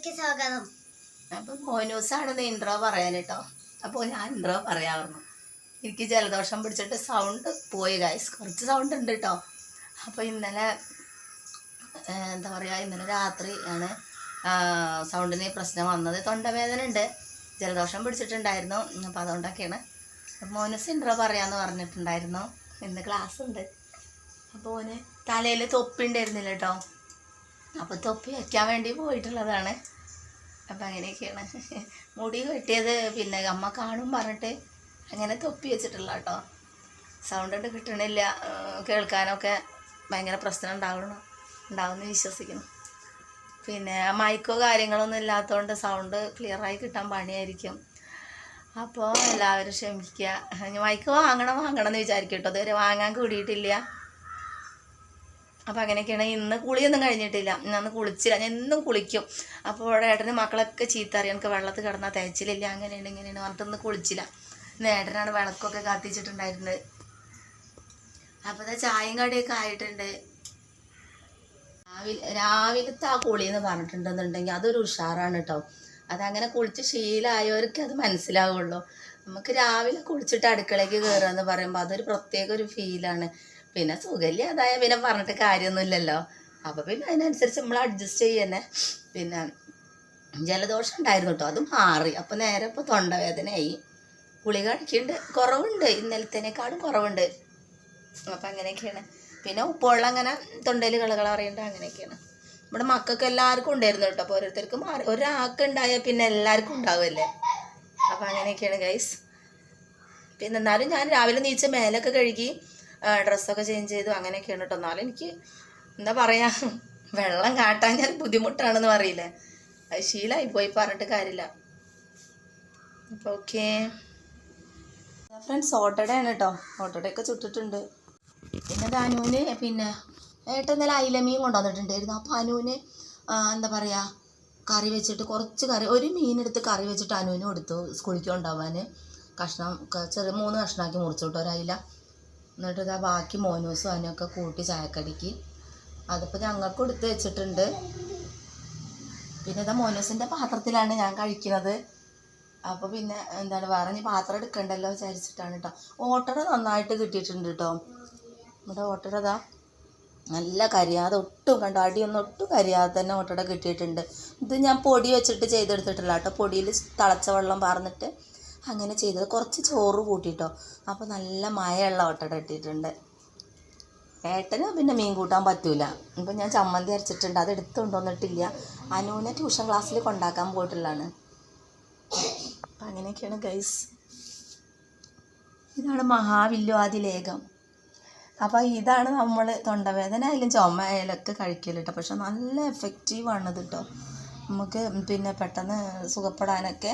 വീഡിയോയിലേക്ക് സ്വാഗതം. അപ്പം മോനൂസാണ് ഇൻട്രോ പറയാൻ കേട്ടോ അപ്പോൾ ഞാൻ ഇൻട്രോ പറയാറുന്നു എനിക്ക് ജലദോഷം പിടിച്ചിട്ട് സൗണ്ട് പോയി ഗൈസ് കുറച്ച് സൗണ്ട് ഉണ്ട് കേട്ടോ അപ്പോൾ ഇന്നലെ എന്താ പറയുക ഇന്നലെ രാത്രി ആണ് സൗണ്ടിന് പ്രശ്നം വന്നത്. തൊണ്ടവേദന ഉണ്ട്. ജലദോഷം പിടിച്ചിട്ടുണ്ടായിരുന്നു. അപ്പോൾ അതുകൊണ്ടൊക്കെയാണ്. മോനൂസ് ഇൻട്രോ പറയാമെന്ന് പറഞ്ഞിട്ടുണ്ടായിരുന്നു. ഇന്ന് ക്ലാസ് ഉണ്ട്. അപ്പോൾ ഓന് തലയിൽ തൊപ്പി ഉണ്ടായിരുന്നില്ല കേട്ടോ അപ്പോൾ തൊപ്പി വയ്ക്കാൻ വേണ്ടി പോയിട്ടുള്ളതാണ്. അപ്പം അങ്ങനെയൊക്കെയാണ്. മുടി കെട്ടിയത് പിന്നെ അമ്മ കാണും പറഞ്ഞിട്ട് അങ്ങനെ തൊപ്പി വെച്ചിട്ടുള്ള കേട്ടോ. സൗണ്ട് കിട്ടണില്ല. കേൾക്കാനൊക്കെ ഭയങ്കര പ്രശ്നം ഉണ്ടാവണം ഉണ്ടാവുമെന്ന് വിശ്വസിക്കുന്നു. പിന്നെ മൈക്കോ കാര്യങ്ങളൊന്നും ഇല്ലാത്തതുകൊണ്ട് സൗണ്ട് ക്ലിയറായി കിട്ടാൻ പണിയായിരിക്കും. അപ്പോൾ എല്ലാവരും ക്ഷമിക്കുക. മൈക്ക് വാങ്ങണം വാങ്ങണം എന്ന് വിചാരിക്കും കേട്ടോ. ഇതുവരെ വാങ്ങാൻ കൂടിയിട്ടില്ല. അപ്പോൾ അങ്ങനെയൊക്കെയാണ്. ഇന്ന് കുളിയൊന്നും കഴിഞ്ഞിട്ടില്ല. ഇന്ന് കുളിച്ചില്ല. ഞാൻ എന്നും കുളിക്കും. അപ്പോൾ ഏട്ടന് മക്കളൊക്കെ ചീത്ത അറിയാം. എനിക്ക് വെള്ളത്തിൽ കിടന്നാൽ തേച്ചിലില്ല. അങ്ങനെയാണ് ഇങ്ങനെയാണ്. പറഞ്ഞിട്ട് ഇന്ന് കുളിച്ചില്ല. ഇന്ന് ഏട്ടനാണ് വിളക്കൊക്കെ കത്തിച്ചിട്ടുണ്ടായിരുന്നത്. അപ്പോൾ ഇതാ ചായയും കടിയൊക്കെ ആയിട്ടുണ്ട്. രാവിലെ രാവിലത്തെ ആ കുളി എന്ന് പറഞ്ഞിട്ടുണ്ടെന്നുണ്ടെങ്കിൽ അതൊരു ഉഷാറാണ് കേട്ടോ അതങ്ങനെ കുളിച്ച് ശീലമായവർക്ക് അത് മനസ്സിലാവുള്ളൂ. നമുക്ക് രാവിലെ കുളിച്ചിട്ട് അടുക്കളയ്ക്ക് കയറുക എന്ന് പറയുമ്പോൾ അതൊരു പ്രത്യേക ഒരു ഫീലാണ് പിന്നെ സുഖല്ലേ അതായ പിന്നെ പറഞ്ഞിട്ട് കാര്യമൊന്നുമില്ലല്ലോ അപ്പോൾ പിന്നെ അതിനനുസരിച്ച് നമ്മൾ അഡ്ജസ്റ്റ് ചെയ്യുന്നെ. പിന്നെ ജലദോഷം ഉണ്ടായിരുന്നു കേട്ടോ അത് മാറി. അപ്പോൾ നേരെ ഇപ്പോൾ തൊണ്ടവേദനയായി. ഗുളിക കഴിക്കുന്നുണ്ട് കുറവുണ്ട്. ഇന്നലത്തേനേക്കാളും കുറവുണ്ട്. അപ്പം അങ്ങനെയൊക്കെയാണ്. പിന്നെ ഉപ്പുവെള്ളം അങ്ങനെ തൊണ്ടയിൽ കളകൾ അറിയണ്ട അങ്ങനെയൊക്കെയാണ്. നമ്മുടെ മക്കൾക്ക് എല്ലാവർക്കും ഉണ്ടായിരുന്നു കേട്ടോ അപ്പോൾ ഓരോരുത്തർക്ക് മാറി. ഒരാൾക്ക് ഉണ്ടായാൽ പിന്നെ എല്ലാവർക്കും ഉണ്ടാവുമല്ലേ അപ്പം അങ്ങനെയൊക്കെയാണ് ഗൈസ് പിന്നെ എന്നാലും ഞാൻ രാവിലെ നീച്ച് മേലൊക്കെ കഴുകി ഡ്രസ്സൊക്കെ ചേഞ്ച് ചെയ്തു അങ്ങനെയൊക്കെയാണ് കേട്ടോ എന്നാലും എനിക്ക് എന്താ പറയാ വെള്ളം കാട്ടാൻ ഞാൻ ബുദ്ധിമുട്ടാണെന്ന് പറയില്ലേ. അത് ശീലായി പോയി പറഞ്ഞിട്ട് കാര്യമില്ല. അപ്പോൾ ഓക്കേ ഫ്രണ്ട്സ് ഓട്ടടയാണ് കേട്ടോ ഓട്ടടയൊക്കെ ചുട്ടിട്ടുണ്ട്. പിന്നെ അനുവിന് പിന്നെ ഏട്ടൻ ഇന്നലെ അയിലമീൻ കൊണ്ടുവന്നിട്ടുണ്ടായിരുന്നു. അപ്പോൾ അനുവിന് എന്താ പറയാ കറി വെച്ചിട്ട് കുറച്ച് കറി ഒരു മീനെടുത്ത് കറി വെച്ചിട്ട് അനുവിന് കൊടുത്തു സ്കൂളിലേക്ക് കൊണ്ടുപോകാൻ കഷ്ണം ചെറിയ മൂന്ന് കഷ്ണമാക്കി മുറിച്ചു വിട്ടു ഒരയില. എന്നിട്ട് ഇതാ ബാക്കി മോനൂസും അതിനൊക്കെ കൂട്ടി ചായക്കടിക്ക്. അതിപ്പോൾ ഞങ്ങൾക്ക് എടുത്ത് വെച്ചിട്ടുണ്ട്. പിന്നെ ഇതാ മോനൂസിന്റെ പാത്രത്തിലാണ് ഞാൻ കഴിക്കുന്നത്. അപ്പോൾ പിന്നെ എന്താണ് വേറെ ഇനി പാത്രം എടുക്കണ്ടല്ലോ വിചാരിച്ചിട്ടാണ് കേട്ടോ ഓട്ടട നന്നായിട്ട് കിട്ടിയിട്ടുണ്ട് കേട്ടോ നമ്മുടെ ഓട്ടട ഇതാ നല്ല കരിയാതെ ഒട്ടും കണ്ടോ അടിയൊന്നും ഒട്ടും കരിയാതെ തന്നെ ഓട്ടട കിട്ടിയിട്ടുണ്ട്. ഇത് ഞാൻ പൊടി വെച്ചിട്ട് ചെയ്തെടുത്തിട്ടില്ല കേട്ടോ പൊടിയിൽ തിളച്ച വെള്ളം പാർന്നിട്ട് അങ്ങനെ ചെയ്തത്. കുറച്ച് ചോറ് കൂട്ടിട്ടോ. അപ്പോൾ നല്ല മഴയുള്ള ഓട്ടട ഇട്ടിട്ടുണ്ട്. ഏട്ടന് പിന്നെ മീൻ കൂട്ടാൻ പറ്റൂല. ഇപ്പം ഞാൻ ചമ്മന്തി അരച്ചിട്ടുണ്ട്. അത് എടുത്ത് എന്നിട്ടില്ല അനുവിനെ ട്യൂഷൻ ക്ലാസ്സിൽ കൊണ്ടാക്കാൻ പോയിട്ടുള്ളതാണ്. അപ്പം അങ്ങനെയൊക്കെയാണ് ഗൈസ് ഇതാണ് മഹാവില്വാദി ലേഖം അപ്പോൾ ഇതാണ് നമ്മൾ തൊണ്ടവേദന ആയാലും ചുമ ആയാലും ഒക്കെ കഴിക്കൽ കേട്ടോ പക്ഷെ നല്ല എഫക്റ്റീവാണ് ഇത് കേട്ടോ നമുക്ക് പിന്നെ പെട്ടെന്ന് സുഖപ്പെടാനൊക്കെ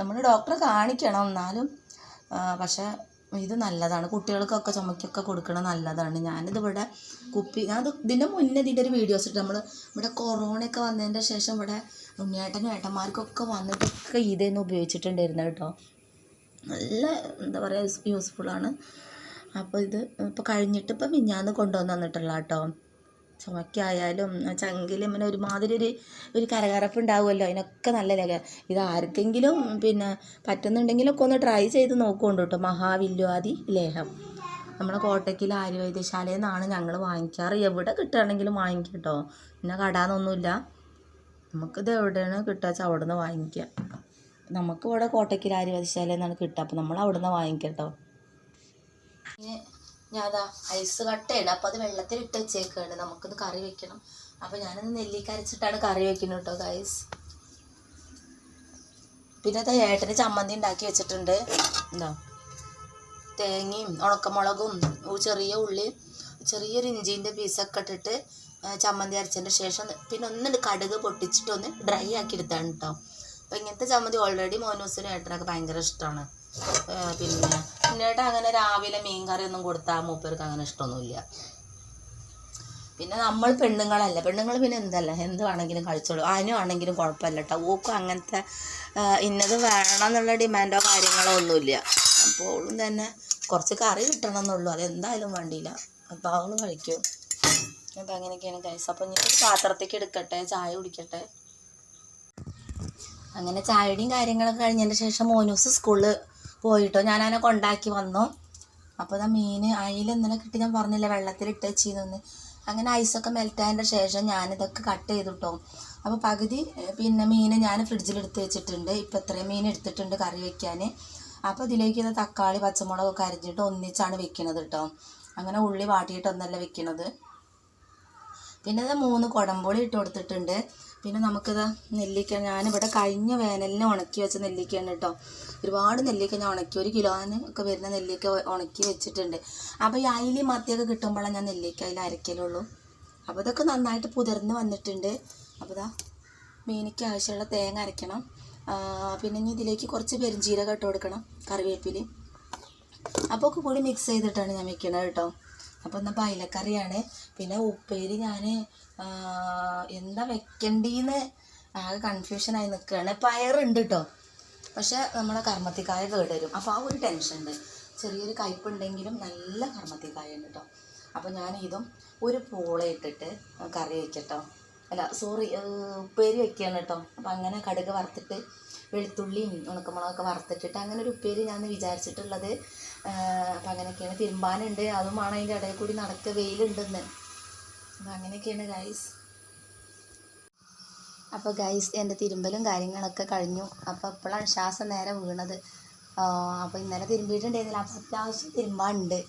നമ്മൾ ഡോക്ടറെ കാണിക്കണം. എന്നാലും പക്ഷേ ഇത് നല്ലതാണ്. കുട്ടികൾക്കൊക്കെ ചുമക്കൊക്കെ കൊടുക്കണ നല്ലതാണ്. ഞാനിത് ഇവിടെ കുപ്പി ഞാൻ ഇതിന്റെ മുന്നേ ഇതിന്റെ ഒരു വീഡിയോസ് ഇട്ട് നമ്മൾ ഇവിടെ കൊറോണയൊക്കെ വന്നതിന്റെ ശേഷം ഇവിടെ ഉണ്ണിയേട്ടനും ഏട്ടന്മാർക്കൊക്കെ വന്നിട്ടൊക്കെ ഇതേന്ന് ഉപയോഗിച്ചിട്ടുണ്ടായിരുന്നു കേട്ടോ. നല്ല എന്താ പറയുക യൂസ്ഫുള്ളാണ് അപ്പോൾ ഇത് ഇപ്പോൾ കഴിഞ്ഞിട്ട് ഇപ്പോൾ മിഞ്ഞാന്ന് കൊണ്ടുവന്നിട്ടുള്ള കേട്ടോ. ചുമക്കായാലും ചങ്കിലും ഇങ്ങനെ ഒരുമാതിരി ഒരു ഒരു കരകരപ്പ് ഉണ്ടാവുമല്ലോ അതിനൊക്കെ നല്ല ലക ഇത് ആർക്കെങ്കിലും പിന്നെ പറ്റുന്നുണ്ടെങ്കിലൊക്കെ ഒന്ന് ട്രൈ ചെയ്ത് നോക്കുകൊണ്ട് കേട്ടോ മഹാവില്വാദി ലേഹം. നമ്മുടെ കോട്ടയ്ക്കിൽ ആയുർവേദശാലയിൽ നിന്നാണ് ഞങ്ങൾ വാങ്ങിക്കാറ്. എവിടെ കിട്ടുകയാണെങ്കിലും വാങ്ങിക്കും കേട്ടോ പിന്നെ കടാന്നൊന്നുമില്ല. നമുക്കിത് എവിടെയാണ് കിട്ടുക വെച്ചാൽ അവിടെ നിന്ന് വാങ്ങിക്കുക നമുക്ക് ഇവിടെ കോട്ടയ്ക്കൽ ആയുർവേദശാലയിൽ നിന്നാണ് കിട്ടുക. അപ്പോൾ നമ്മൾ അവിടെ നിന്ന് വാങ്ങിക്കാം കേട്ടോ അതാ ഐസ് കട്ടയാണ്. അപ്പോൾ അത് വെള്ളത്തിലിട്ട് വെച്ചേക്കാണ്. നമുക്കിത് കറി വെക്കണം. അപ്പോൾ ഞാനത് നെല്ലിക്ക അരച്ചിട്ടാണ് കറി വെക്കുന്നത് കേട്ടോ ഗൈസ് പിന്നെ അത് ഏട്ടന് ചമ്മന്തി ഉണ്ടാക്കി വെച്ചിട്ടുണ്ട്. എന്താ തേങ്ങയും ഉണക്കമുളകും ഒരു ചെറിയ ഉള്ളി ചെറിയൊരു ഇഞ്ചിന്റെ പീസൊക്കെ ഇട്ടിട്ട് ചമ്മന്തി അരച്ചതിന്റെ ശേഷം പിന്നെ ഒന്നുണ്ട് കടുക് പൊട്ടിച്ചിട്ട് ഒന്ന് ഡ്രൈ ആക്കി എടുത്താണ് കേട്ടോ അപ്പോൾ ഇങ്ങനത്തെ ചമ്മന്തി ഓൾറെഡി മോനൂസിനും ഏട്ടനൊക്കെ ഭയങ്കര ഇഷ്ടമാണ് പിന്നെ പിന്നേട്ടൻ അങ്ങനെ രാവിലെ മീൻ കറി ഒന്നും കൊടുത്താൽ മൂപ്പർക്ക് അങ്ങനെ ഇഷ്ടമൊന്നുമില്ല. പിന്നെ നമ്മൾ പെണ്ണുങ്ങളല്ല പെണ്ണുങ്ങൾ പിന്നെ എന്തല്ല എന്ത് വേണമെങ്കിലും കഴിച്ചോളൂ. അതിനും ആണെങ്കിലും കുഴപ്പമില്ല കേട്ടോ ഓക്കും അങ്ങനത്തെ ഇന്നത് വേണം എന്നുള്ള ഡിമാൻഡോ കാര്യങ്ങളോ ഒന്നുമില്ല. അപ്പോൾ അവളും തന്നെ കുറച്ച് കറി കിട്ടണം എന്നുള്ളൂ അതെന്തായാലും വേണ്ടിയില്ല. അപ്പോൾ അവളും കഴിക്കും. അപ്പോൾ അങ്ങനെയൊക്കെയാണ് കഴിച്ചത് അപ്പോൾ ഞാൻ പാത്രത്തേക്ക് എടുക്കട്ടെ ചായ കുടിക്കട്ടെ. അങ്ങനെ ചായയുടെയും കാര്യങ്ങളൊക്കെ കഴിഞ്ഞതിന് ശേഷം മോനൂസ് സ്കൂളിൽ പോയിട്ടോ. ഞാൻ അവനെ കൊണ്ടാക്കി വന്നു. അപ്പോൾ ഇതാ മീൻ അയില ഇന്നലെ കിട്ടി ഞാൻ പറഞ്ഞില്ല വെള്ളത്തിലിട്ട് വെച്ചിരുന്നു അങ്ങനെ ഐസൊക്കെ മെൽറ്റായതിന്റെ ശേഷം ഞാനിതൊക്കെ കട്ട് ചെയ്തിട്ടോ. അപ്പോൾ പകുതി പിന്നെ മീൻ ഞാൻ ഫ്രിഡ്ജിൽ എടുത്ത് വെച്ചിട്ടുണ്ട്. ഇപ്പോൾ ഇത്രയും മീൻ എടുത്തിട്ടുണ്ട് കറി വെക്കാൻ. അപ്പോൾ ഇതിലേക്ക് ഇത് തക്കാളി പച്ചമുളകൊക്കെ അരിഞ്ഞിട്ട് ഒന്നിച്ചാണ് വെക്കണത് കേട്ടോ അങ്ങനെ ഉള്ളി വാട്ടിയിട്ടൊന്നല്ല വെക്കണത്. പിന്നെ ഇത് മൂന്ന് കുടംപുളി ഇട്ട് കൊടുത്തിട്ടുണ്ട്. പിന്നെ നമുക്കിത് നെല്ലിക്ക ഞാനിവിടെ കഴിഞ്ഞ വേനലിനെ ഉണക്കി വെച്ച നെല്ലിക്കയാണ് കേട്ടോ. ഒരുപാട് നെല്ലിക്ക ഞാൻ ഉണക്കി ഒരു കിലോന് ഒക്കെ വരുന്ന നെല്ലിക്ക ഉണക്കി വെച്ചിട്ടുണ്ട്. അപ്പോൾ ഈ അയിലി മത്തിയൊക്കെ കിട്ടുമ്പോഴാണ് ഞാൻ നെല്ലിക്ക അതിൽ അരക്കലുള്ളൂ. അപ്പോൾ ഇതൊക്കെ നന്നായിട്ട് പുതിർന്ന് വന്നിട്ടുണ്ട്. അപ്പോൾ ഇതാ മീനിക്ക് ആവശ്യമുള്ള തേങ്ങ അരക്കണം. പിന്നെ ഇനി ഇതിലേക്ക് കുറച്ച് പെരിഞ്ചീരകം ഇട്ട് കൊടുക്കണം കറിവേപ്പിൽ അപ്പോൾ ഒക്കെ കൂടി മിക്സ് ചെയ്തിട്ടാണ് ഞാൻ വെക്കണത് കേട്ടോ. അപ്പോൾ എന്നാൽ പൈലക്കറിയാണ്. പിന്നെ ഉപ്പേരി ഞാൻ എന്താ വെക്കണ്ടീന്ന് ആകെ കൺഫ്യൂഷനായി നിൽക്കുകയാണ് പയറുണ്ട് കേട്ടോ പക്ഷെ നമ്മളെ കർമ്മത്തിക്കായ കേട് വരും അപ്പോൾ ആ ഒരു ടെൻഷൻ ഉണ്ട്. ചെറിയൊരു കയ്പുണ്ടെങ്കിലും നല്ല കർമ്മത്തിക്കായ ഉണ്ട് കേട്ടോ അപ്പോൾ ഞാൻ ഇതും ഒരു പൂള ഇട്ടിട്ട് കറി വെക്കട്ടോ. അല്ല സോറി ഉപ്പേരി വെക്കുകയാണ് കേട്ടോ അപ്പോൾ അങ്ങനെ കടുക് വറുത്തിട്ട് വെളുത്തുള്ളിയും ഉണക്കമുളകൊക്കെ വറുത്തിട്ടിട്ട് അങ്ങനെ ഒരു ഉപ്പേരി ഞാൻ വിചാരിച്ചിട്ടുള്ളത് അപ്പം അങ്ങനെയൊക്കെയാണ്. തിരുമ്പാനുണ്ട്. അതുമാണ് അതിന്റെ ഇടയിൽ കൂടി നടക്കുക വെയിലുണ്ടെന്ന്. അപ്പം അങ്ങനെയൊക്കെയാണ് ഗൈസ് അപ്പോൾ ഗൈസ് എന്റെ തിരുമ്പലും കാര്യങ്ങളൊക്കെ കഴിഞ്ഞു. അപ്പോൾ ഇപ്പോഴാണ് ശ്വാസം നേരെ വീണത്. അപ്പോൾ ഇന്നലെ തിരുമ്പിയിട്ടുണ്ടായിരുന്നില്ല. അപ്പോൾ അത്യാവശ്യം തിരുമ്പാനുണ്ട്.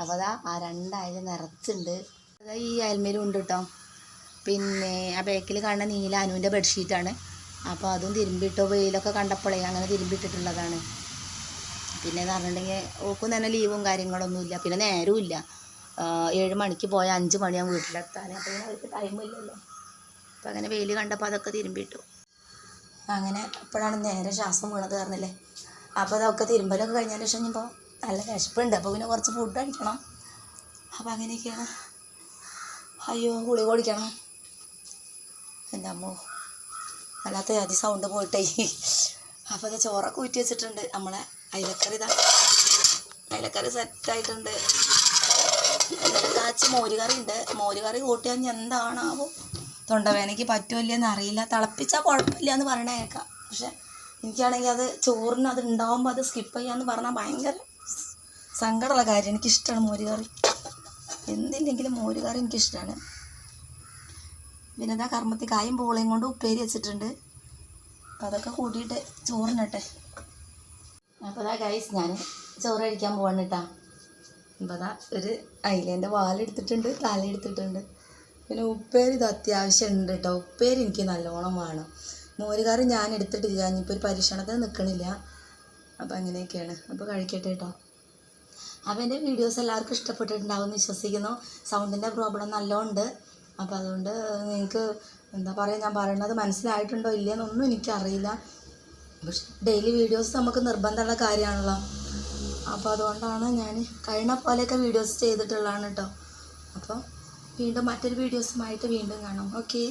അപ്പോൾ അതാ ആ രണ്ടായത് നിറച്ചുണ്ട് അതാ ഈ അയൽമേലും ഉണ്ട് കേട്ടോ പിന്നെ ആ ബാക്കിൽ കാണുന്ന നീല അനുവിന്റെ ബെഡ്ഷീറ്റാണ് അപ്പോൾ അതും തിരുമ്പിട്ടോ വെയിലൊക്കെ കണ്ടപ്പോഴേ അങ്ങനെ തിരുമ്പിട്ടിട്ടുള്ളതാണ്. പിന്നെ എന്ന് പറഞ്ഞിട്ടുണ്ടെങ്കിൽ ഓക്കും തന്നെ ലീവും കാര്യങ്ങളൊന്നുമില്ല പിന്നെ നേരവും ഇല്ല. ഏഴ് മണിക്ക് പോയാൽ അഞ്ച് മണിയാകും വീട്ടിലെത്താൻ. അപ്പോൾ അവർക്ക് ടൈമില്ലല്ലോ അപ്പം അങ്ങനെ വെയിൽ കണ്ടപ്പോൾ അതൊക്കെ തിരുമ്പിട്ടു അങ്ങനെ അപ്പോഴാണ് നേരെ ശ്വാസം വീണത് പറഞ്ഞില്ലേ. അപ്പോൾ അതൊക്കെ തിരുമ്പലൊക്കെ കഴിഞ്ഞതിന് ശേഷം ഇപ്പോൾ നല്ല വിശപ്പുണ്ട്. അപ്പോൾ പിന്നെ കുറച്ച് ഫുഡ് കഴിക്കണം. അപ്പോൾ അങ്ങനെയൊക്കെയാണ്. അയ്യോ ഗുളിക കുടിക്കണം. എന്റെ അമ്മോ. വല്ലാത്ത അതി സൗണ്ട് പോയിട്ടേ. അപ്പോൾ അത് ചോറൊക്കെ ഊറ്റി വെച്ചിട്ടുണ്ട്. നമ്മളെ അയിലക്കറി ഇതാ. അയിലക്കറി സെറ്റായിട്ടുണ്ട് എന്നിട്ട് കാച്ചി മോരുകറി ഉണ്ട്. മോരുകറി കൂട്ടിയാൽ ഞാൻ എന്താണാവോ. തൊണ്ടവേനയ്ക്ക് പറ്റുമല്ലേന്ന് അറിയില്ല. തിളപ്പിച്ചാൽ കുഴപ്പമില്ല എന്ന് പറയണ കേൾക്കാം പക്ഷെ എനിക്കാണെങ്കിൽ അത് ചോറിന് അത് ഉണ്ടാവുമ്പോൾ അത് സ്കിപ്പ് ചെയ്യാന്ന് പറഞ്ഞാൽ ഭയങ്കര സങ്കടമുള്ള കാര്യം. എനിക്കിഷ്ടമാണ് മോരുകറി എന്തില്ലെങ്കിലും മോരുകറി എനിക്കിഷ്ടമാണ് പിന്നെ ഇതാ കർമ്മത്തി കായും പൂളയും കൊണ്ട് ഉപ്പേരി വെച്ചിട്ടുണ്ട്. അപ്പം അതൊക്കെ കൂട്ടിയിട്ട് ചോറിനട്ടെ. അപ്പോൾ അതാ ഗൈസ് ഞാൻ ചോറ് കഴിക്കാൻ പോവാണ് കേട്ടാ അപ്പോൾ അതാ ഒരു അയിലേന്റെ വാലെടുത്തിട്ടുണ്ട് തലയെടുത്തിട്ടുണ്ട്. പിന്നെ ഉപ്പേരി ഇത് അത്യാവശ്യം ഉണ്ട് കേട്ടോ ഉപ്പേരി എനിക്ക് നല്ലോണം വേണം. മോരുകറി ഞാൻ എടുത്തിട്ടില്ല ഇനിയിപ്പോൾ ഒരു പരീക്ഷണത്തിന് നിൽക്കണില്ല അപ്പോൾ അങ്ങനെയൊക്കെയാണ്. അപ്പോൾ കഴിക്കട്ടെ കേട്ടോ അപ്പോൾ എന്റെ വീഡിയോസ് എല്ലാവർക്കും ഇഷ്ടപ്പെട്ടിട്ടുണ്ടാവും എന്ന് വിശ്വസിക്കുന്നു. സൗണ്ടിന്റെ പ്രോബ്ലം നല്ലോണ്ട് അപ്പോൾ അതുകൊണ്ട് നിങ്ങൾക്ക് എന്താ പറയുക ഞാൻ പറയുന്നത് മനസ്സിലായിട്ടുണ്ടോ ഇല്ലയെന്നൊന്നും എനിക്കറിയില്ല. ഡെയിലി വീഡിയോസ് നമുക്ക് നിർബന്ധമുള്ള കാര്യമാണല്ലോ. അപ്പോൾ അതുകൊണ്ടാണ് ഞാൻ കഴിഞ്ഞ പോലെയൊക്കെ വീഡിയോസ് ചെയ്തിട്ടുള്ളതാണ് കേട്ടോ അപ്പോൾ വീണ്ടും മറ്റൊരു വീഡിയോസുമായിട്ട് വീണ്ടും കാണാം. ഓക്കെ